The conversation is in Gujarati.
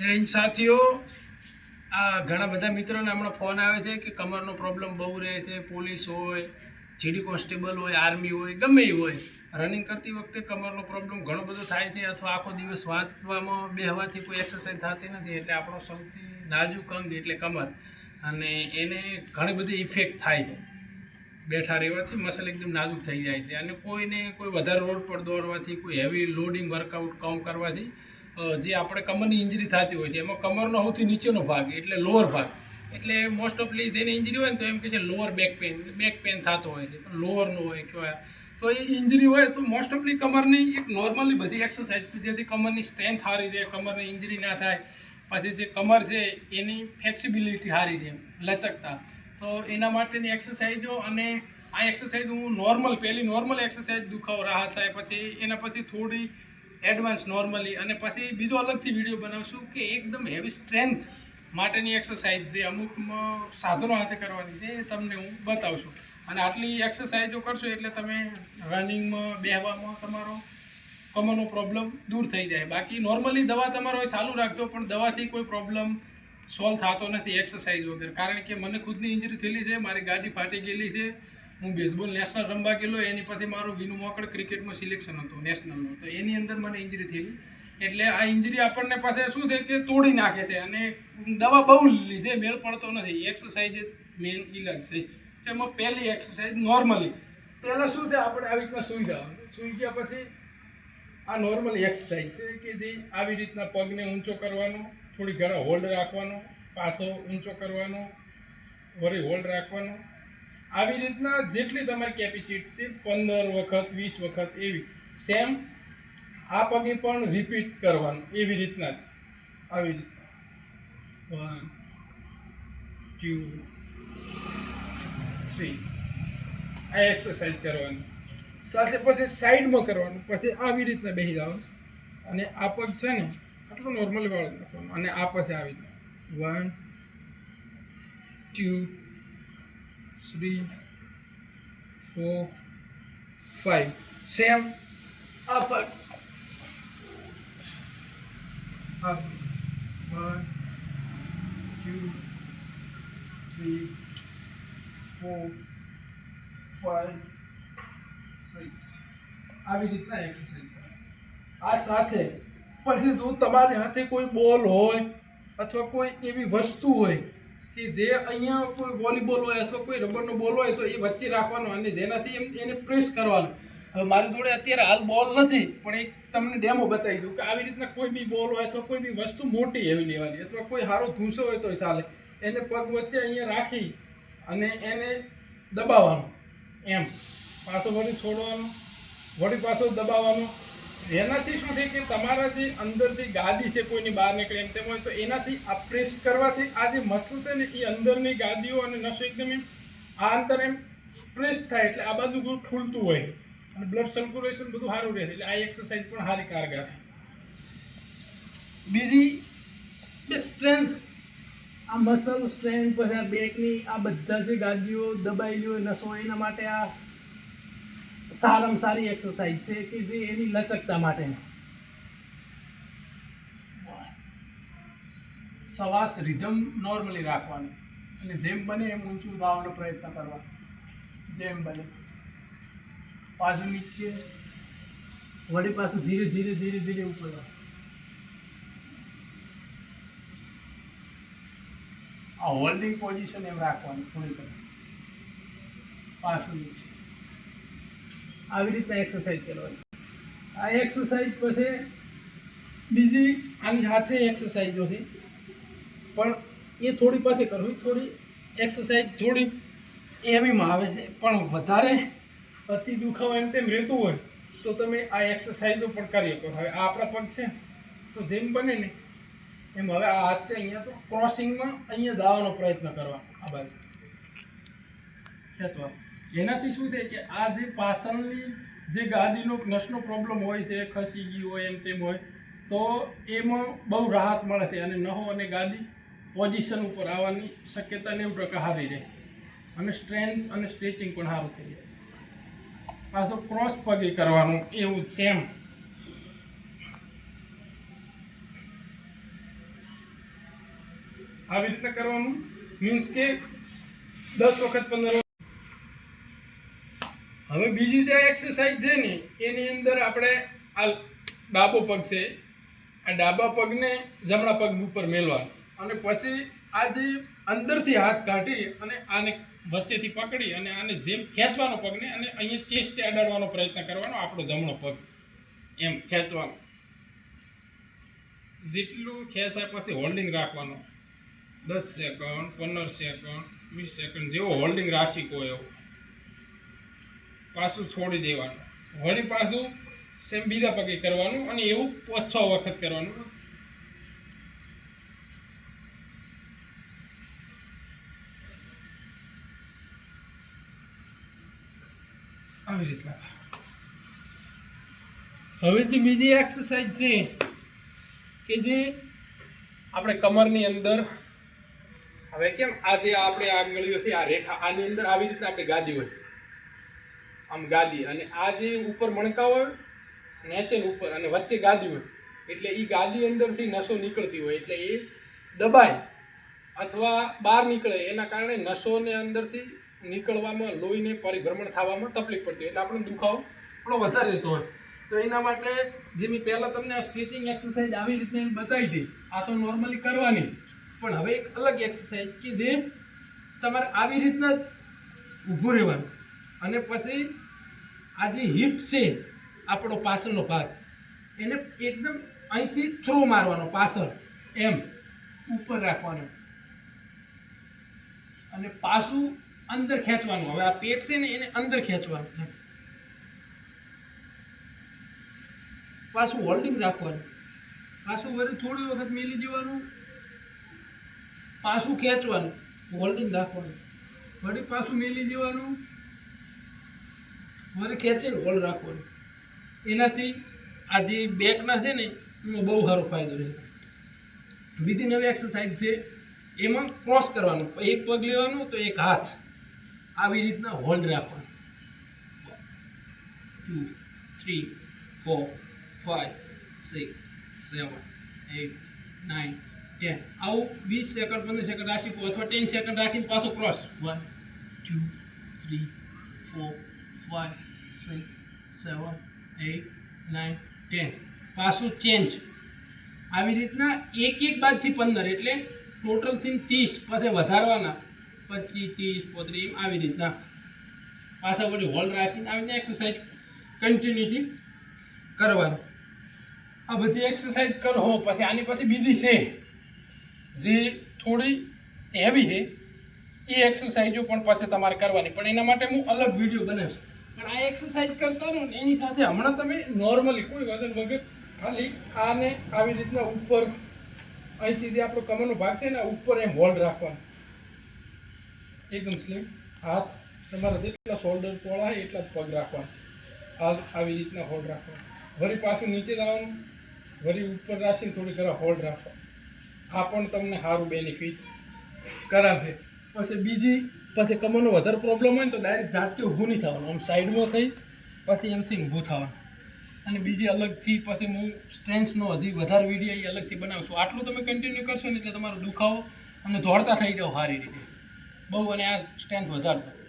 જૈન સાથીઓ, આ ઘણા બધા મિત્રોને હમણાં ફોન આવે છે કે કમરનો પ્રોબ્લેમ બહુ રહે છે, પોલીસ હોય જીડી કોન્સ્ટેબલ હોય, આર્મી હોય, ગમે એ હોય. રનિંગ કરતી વખતે કમરનો પ્રોબ્લેમ ઘણો બધો થાય છે અથવા આખો દિવસ વાંચવામાં, બેહવાથી કોઈ એક્સરસાઇઝ થતી નથી એટલે આપણો સૌથી નાજુક અંગ એટલે કમર. અને એને ઘણી બધી ઇફેક્ટ થાય છે. બેઠા રહેવાથી મસલ એકદમ નાજુક થઈ જાય છે. અને કોઈને કોઈ વધારે રોડ પર દોડવાથી, કોઈ હેવી લોડિંગ વર્કઆઉટ કામ કરવાથી જે આપણે કમરની ઇન્જરી થતી હોય છે, એમાં કમરનો સૌથી નીચેનો ભાગ, એટલે લોઅર ભાગ. એટલે મોસ્ટ ઓફલી જેની ઇન્જરી હોય ને તો એમ કે છે lower back pain back pain થતો હોય છે લોઅરનો હોય કહેવાય. તો એ ઇન્જરી હોય તો મોસ્ટ ઓફલી કમરની એક નોર્મલી બધી એક્સરસાઇઝ જેથી કમરની સ્ટ્રેન્થ સારી રહે, કમરની ઇન્જરી ના થાય. પછી જે કમર છે, એની ફ્લેક્સિબિલિટી સારી રહે, લચકતા. તો એના માટેની એક્સરસાઇઝો અને આ એક્સરસાઇઝ હું નોર્મલ પહેલી નોર્મલ એક્સરસાઇઝ દુખાવો, રાહત થાય, પછી એના પછી થોડી એડવાન્સ નોર્મલી અને પછી બીજો અલગથી વીડિયો બનાવશું કે એકદમ હેવી સ્ટ્રેન્થ માટેની એક્સરસાઇઝ જે અમુકમાં સાધનો હાથે કરવાની છે, એ તમને હું બતાવશું. અને આટલી એક્સરસાઇઝો કરશો એટલે તમે રનિંગમાં, બેહવામાં તમારો કમરનો પ્રોબ્લેમ દૂર થઈ જાય. બાકી નોર્મલી દવા તમારો ચાલુ રાખજો, પણ દવાથી કોઈ પ્રોબ્લેમ સોલ્વ થતો નથી એક્સરસાઇઝ વગર. કારણ કે મને ખુદની ઇન્જરી થયેલી છે, મારી ગાડી ફાટી ગયેલી છે હું બેઝબોલ નેશનલ રમવા ગયેલો, એની પછી મારું વિનુ મોકળ ક્રિકેટમાં સિલેક્શન હતું નેશનલનું તો એની અંદર મને ઇન્જરી થયેલી. એટલે આ ઇન્જરી આપણને પાસે શું છે કે તોડી નાખે છે અને દવા બહુ લીધે, મેળ પડતો નથી. એક્સરસાઇઝ મેન ઇલાજ છે. એમાં પહેલી એક્સરસાઇઝ નોર્મલી પહેલાં શું છે, આપણે આવી રીતના સૂઈ જવાનું. સૂઈ ગયા પછી આ નોર્મલ એક્સરસાઇઝ છે કે જે આવી રીતના પગને ઊંચો કરવાનો, થોડી ઘણા હોલ્ડ રાખવાનો, પાછો ઊંચો કરવાનો, વળી હોલ્ડ રાખવાનો આવી રીતના જેટલી તમારી કેપેસિટી છે, પંદર વખત, વીસ વખત એવી સેમ આ પગે પણ રિપીટ કરવાનું, એવી રીતના આવી રીતના. વન ટુ થ્રી આ એક્સરસાઇઝ કરવાની. સાથે પછી સાઈડમાં કરવાનું, પછી આવી રીતના બેસી જવાનું. અને આ પગ છે ને, આટલું નોર્મલી વાળું નાખવાનું અને આ પછી આવી રીતના. One two three four five same આ આ one two three four five six આવી રીતના એક્સરસાઇઝ આ સાથે પછી જો તમારી હાથે કોઈ બોલ હોય અથવા કોઈ એવી વસ્તુ હોય કે જે અહીંયા કોઈ વોલીબોલ હોય અથવા કોઈ રબરનો બોલ હોય તો એ વચ્ચે રાખવાનો અને જેનાથી એમ એને પ્રેસ કરવાનું. હવે મારી જોડે અત્યારે હાલ બોલ નથી, પણ એક તમને ડેમો બતાવી દઉં કે આવી રીતના કોઈ બી બોલ હોય અથવા કોઈ બી વસ્તુ મોટી એવી લેવાની અથવા કોઈ સારો ધૂંસો હોય તો ચાલે. એને પગ વચ્ચે અહીંયા રાખી અને એને દબાવવાનું. એમ. પાછો વળી છોડવાનો. વળી પાછો દબાવવાનો. એનાથી શું થાય કે તમારા જે અંદર જે ગાદી છે, કોઈની બહાર નીકળે એમ તેમ હોય, તો એનાથી આ પ્રેસ કરવાથી આ જે મસલ છે ને, એ અંદરની ગાદીઓ અને નસો એકદમ એમ આ અંતર એમ પ્રેસ થાય એટલે આ બાજુ બધું ખુલતું હોય. અને બ્લડ સર્ક્યુલેશન બધું સારું રહે. એટલે આ એક્સરસાઇઝ પણ સારી કારગર. બીજી બે સ્ટ્રેન્થ આ મસલ સ્ટ્રેન્થ પછી આ બેકની આ બધા જે ગાદીઓ દબાયેલી હોય, નસો, એના માટે આ સારામાં સારી એક્સરસાઇઝ છે કે જે એની લચકતા માટે? શ્વાસ રિધમ નોર્મલી રાખવાની. અને જેમ બને એમ ઊંચું લાવવાનો પ્રયત્ન કરવા. જેમ બને. પાછું નીચે. વળી પાછું ધીરે ધીરે ધીરે ધીરે ઉપર આ હોલ્ડિંગ પોઝિશન એમ રાખવાની થોડી. પાછું નીચે. આવી રીતના એક્સરસાઇઝ કરવાની. આ એક્સરસાઇઝ પછી બીજી આની સાથે એક્સરસાઇઝો છે પણ એ થોડી પાસે કરવી, થોડી એક્સરસાઇઝ થોડી એવીમાં આવે છે. પણ વધારે અતિ દુખાવો એમ તેમ રહેતું હોય, તો તમે આ એક્સરસાઇઝો પણ કરી. શકો હવે આ આપણા પગ છે, તો જેમ બને ને એમ હવે આ હાથ છે અહીંયા તો ક્રોસિંગમાં અહીંયા દાવાનો પ્રયત્ન કરવા આ બાજુ. ખેંચવા એનાથી શું થાય કે આ જે પાછળની જે ગાદીનો નસનો પ્રોબ્લેમ હોય છે, ખસી ગઈ હોય એમ તેમ હોય, તો એમાં બહુ રાહત મળે છે અને નહો અને ગાદી પોઝિશન ઉપર આવવાની શક્યતા નેવું ટકા હારી રહે અને સ્ટ્રેન્થ અને સ્ટ્રેચિંગ પણ સારું થઈ જાય પાછું ક્રોસ પગે કરવાનું, એવું સેમ આવી રીતના કરવાનું મીન્સ કે દસ વખત, પંદર. હવે બીજી જે એક્સરસાઇઝ છે ને, એની અંદર આપણે આ ડાબો પગ છે, આ ડાબા પગને જમણા પગ ઉપર મેલવાનો. અને પછી આ જે અંદરથી હાથ કાઢી અને આને વચ્ચેથી પકડી અને આને જેમ ખેંચવાનો પગને અને અહીંયા ચેસ્ટે અડાડવાનો પ્રયત્ન કરવાનો, આપણો જમણો પગ એમ ખેંચવાનો. જેટલું ખેંચાય પછી હોલ્ડિંગ રાખવાનું. દસ સેકન્ડ પંદર સેકન્ડ વીસ સેકન્ડ જેવો હોલ્ડિંગ રાશિ કોઈ એવો પાછું છોડી દેવાનું. વળી પાછું સેમ બીજા પગે કરવાનું અને એવું છ વખત કરવાનું. આવી રીતના. હવે જે બીજી એક્સરસાઇઝ છે કે જે આપણે કમરની અંદર, હવે કેમ આજે આપણે આ મેળવ્યો છે, આ રેખા, આની અંદર આવી રીતના આપણે ગાદી હોય. આમ ગાદી. અને આ જે ઉપર મણકા હોય, નેચેન ઉપર અને વચ્ચે ગાદી હોય, એટલે એ ગાદી અંદરથી નસો નીકળતી હોય, એટલે એ દબાય અથવા બહાર નીકળે. એના કારણે નસોને અંદરથી નીકળવામાં, લોહીને પરિભ્રમણ થવામાં તકલીફ પડતી હોય. એટલે આપણને દુખાવો થોડો વધારે રહેતો હોય. તો એના માટે જે મેં પહેલાં તમને આ સ્ટ્રેચિંગ એક્સરસાઇઝ આવી રીતે બતાવી હતી, આ તો નોર્મલી કરવાની. પણ હવે એક અલગ એક્સરસાઇઝ કે જે તમારે આવી રીતના જ ઊભું રહેવાનું. અને પછી આ જે હિપ છે, આપણો પાછળનો ભાગ, એને એકદમ અહીંથી થ્રો મારવાનો પાછળ, એમ, ઉપર રાખવાનો. અને પાછું અંદર ખેંચવાનું. હવે આ પેટ છે ને, એને અંદર ખેંચવાનું પાછું હોલ્ડિંગ રાખવાનું. પાછું વળી થોડી વખત મેલી દેવાનું. પાછું ખેંચવાનું. હોલ્ડિંગ રાખવાનું. વળી પાછું મેલી દેવાનું. વળી ખેંચીને હોલ્ડ રાખવાનો. એનાથી આ જે બેકના છે ને, એમાં બહુ સારો ફાયદો રહે. બીજી નવી એક્સરસાઇઝ છે, એમાં ક્રોસ કરવાનું. એક પગ લેવાનું તો એક હાથ. આવી રીતના હોલ્ડ રાખવાનું. Two three four five six seven eight nine ten આવું વીસ સેકન્ડ પંદર સેકન્ડ રાખી અથવા ટેન સેકન્ડ રાખીને પાછું cross one two three four five six seven eight nine ten પાછું ચેન્જ આવી રીતના એક એક બાદથી પંદર એટલે ટોટલથી ત્રીસ પછી વધારવાના. પચીસ, ત્રીસ, પોત્રીસ એમ આવી રીતના. પાછા પછી હોલ્ડ રાખીને આવી રીતના એક્સરસાઇઝ કન્ટિન્યુટી કરવાની. આ બધી એક્સરસાઇઝ કરો, પછી આની પછી બીજી છે. જે થોડી હેવી છે, એ એક્સરસાઇઝો પણ પાસે તમારે કરવાની. પણ એના માટે હું અલગ વીડિયો બનાવીશ. પણ આ એક્સરસાઇઝ કરતા ને, એની સાથે હમણાં તમે નોર્મલી કોઈ વજન વગર ખાલી આને આવી રીતના ઉપર, અહીંથી જે આપણો કમરનો ભાગ છે ને ઉપર એમ હોલ્ડ રાખવાનો. એકદમ સ્લીમ હાથ તમારા જેટલા શોલ્ડર પોળા એટલા જ પગ રાખવાના. હાથ આવી રીતના હોલ્ડ રાખવાનો. વળી પાછું નીચે લાવવાનું. વળી ઉપર રાખીને થોડી ઘણા હોલ્ડ રાખવા આ પણ તમને સારું બેનિફિટ કરાવે પછી બીજી પછી કમરનો વધારે પ્રોબ્લેમ હોય ને તો ડાયરેક્ટ જાતે ઊભું નહીં થવાનું. આમ સાઈડમાં થઈ, પછી એમથી ઊભું થવાનું. અને બીજી અલગથી પછી હું સ્ટ્રેન્થનો હજી વધારે વીડિયો એ અલગથી બનાવશું આટલું તમે કન્ટિન્યુ કરશો ને એટલે તમારો દુખાવો અને દોડતા થઈ જાઓ સારી રીતે. બહુ, અને આ સ્ટ્રેન્થ વધારતો